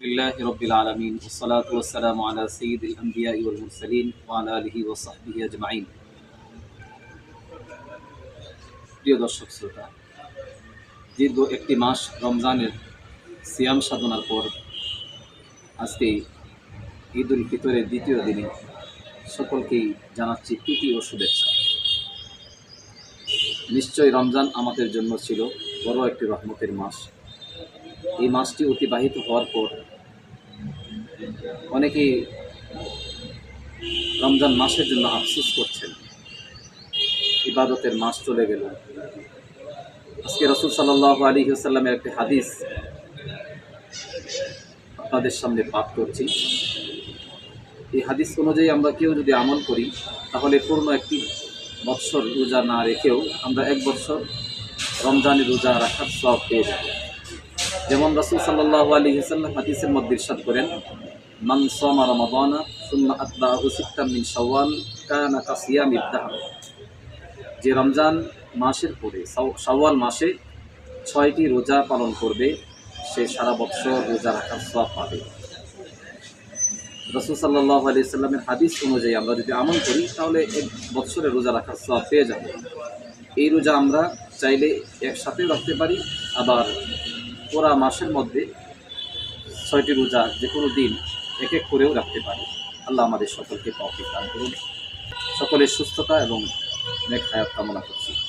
لله رب العالمين والصلاة والسلام على سيد الأنبياء والمرسلين وعلى آله وصحبه أجمعين প্রিয় দর্শক শ্রোতা দীর্ঘ একটি মাস রমজানের সিয়াম সাধনার পর আজকে ঈদ উল ফিতরের দ্বিতীয় দিনে সকলকেই জানাচ্ছি প্রীতি ও শুভেচ্ছা নিশ্চয় রমজান আমাদের জন্য ছিল বড় একটি রহমতের মাস এই মাসটি অতিবাহিত হওয়ার পর অনেকেই রমজান মাসের জন্য আফসোস করছেন। ইবাদতের মাস চলে গেল। আজকে রসুল সাল্লাহ আলী সাল্লামের একটি হাদিস আপনাদের সামনে পাঠ করছি। এই হাদিস অনুযায়ী আমরা কেউ যদি আমল করি, তাহলে পূর্ণ একটি বৎসর রোজা না রেখেও আমরা এক বৎসর রমজানের রোজা রাখার সব পেয়ে যাব। যেমন রসুল সাল্লাহ আলী সাল্লাম হাদিসের মধ্যে ইরশাদ করেন মান সামা রমাদানা সুম্মা আতবাহু সিত্তাম মিন শাওয়াল কানা কাসিয়ামিদ দাহর যে রমজান মাসের পরে শাওয়াল মাসে ছয়টি রোজা পালন করবে, সে সারা বৎসর রোজা রাখার সব পাবে। রসুল সাল্লাহ আলি সাল্লামের হাদিস অনুযায়ী আমরা যদি আমল করি, তাহলে এক বৎসরে রোজা রাখার সব পেয়ে যাব। এই রোজা আমরা চাইলে একসাথে রাখতে পারি, আবার পুরা মাসের মধ্যে ছয়টি রোজা যে কোনো দিন এক করেও রাখতে পারি। আল্লাহ আমাদের সকলকে পাওয়া দান করুন। সকলের সুস্থতা এবং অনেক হায়াত কামনা করছি।